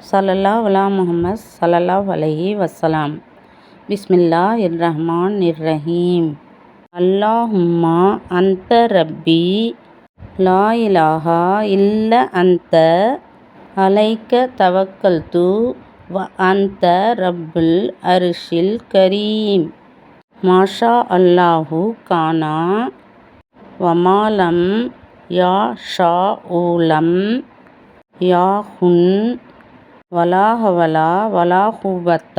சல்லல்லா வலா முஹம்மத் சலல்லா வலஹி வசலாம் பிஸ்மில்லா இர் ரஹ்மான் இர் ரஹீம் அல்லாஹும்மா அந்த ரப்பி லா இலாஹா இல்ல அந்த அலைக்க தவக்கல்து வ அந்த ரப்புல் அரிஷில் கரீம். மாஷா அல்லாஹு கானா வமாலம் யா யா ஊலம் யா ஹுன் வலா ஹவல வலா குவத்த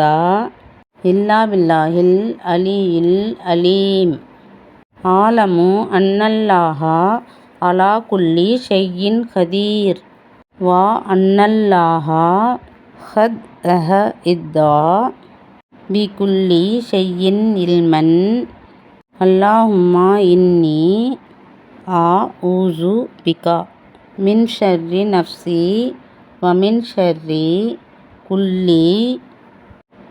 இல்லா பில்லாஹில் அலியில் அலீம். ஆலமு அன்னல்லாஹா அலா குல்லி ஷெய்யின் ஹதீர் வா அன்னல்லாஹா ஹத் கத் அஹஇத்தா பி குல்லி ஷெய்யின் இல்மன். அல்லாஹும்மா இன்னி ஆ ஊசு பிகா. மின் ஷர்ரி நஃப்சி வ குள்ளி ஷர்ரி குல்லி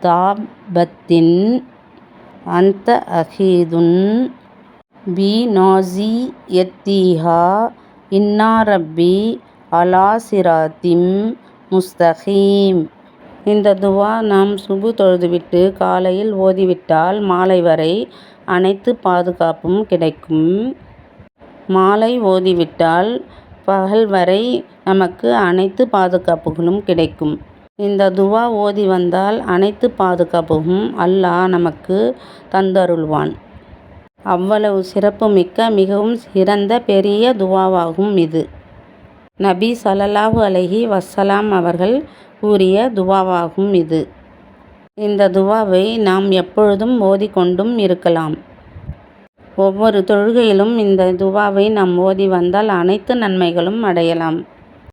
தாப்பத்தின் அன்த ஆகிதுன் பி நாஸியத்திஹா இன்னா ரப்பி அலா சிராத்திம் முஸ்தகீம் இந்த துவா நாம் சுபு தொழுதுவிட்டு காலையில் ஓதிவிட்டால் மாலை வரை அனைத்து பாதுகாப்பும் கிடைக்கும். மாலை ஓதிவிட்டால் பகல் வரை நமக்கு அனைத்து பாதுகாப்புகளும் கிடைக்கும். இந்த துவா ஓதி வந்தால் அனைத்து பாதுகாப்பும் அல்லாஹ் நமக்கு தந்தருள்வான். அவ்வளவு சிறப்பு மிக்க மிகவும் சிறந்த பெரிய துவாவாகும் இது. நபி சலல்லாஹு அலஹி வசலாம் அவர்கள் கூறிய துவாவாகும் இது. இந்த துவாவை நாம் எப்பொழுதும் ஓதிக்கொண்டும் இருக்கலாம். ஒவ்வொரு தொழுகையிலும் இந்த துவாவை நாம் ஓதி வந்தால் அனைத்து நன்மைகளும் அடையலாம்.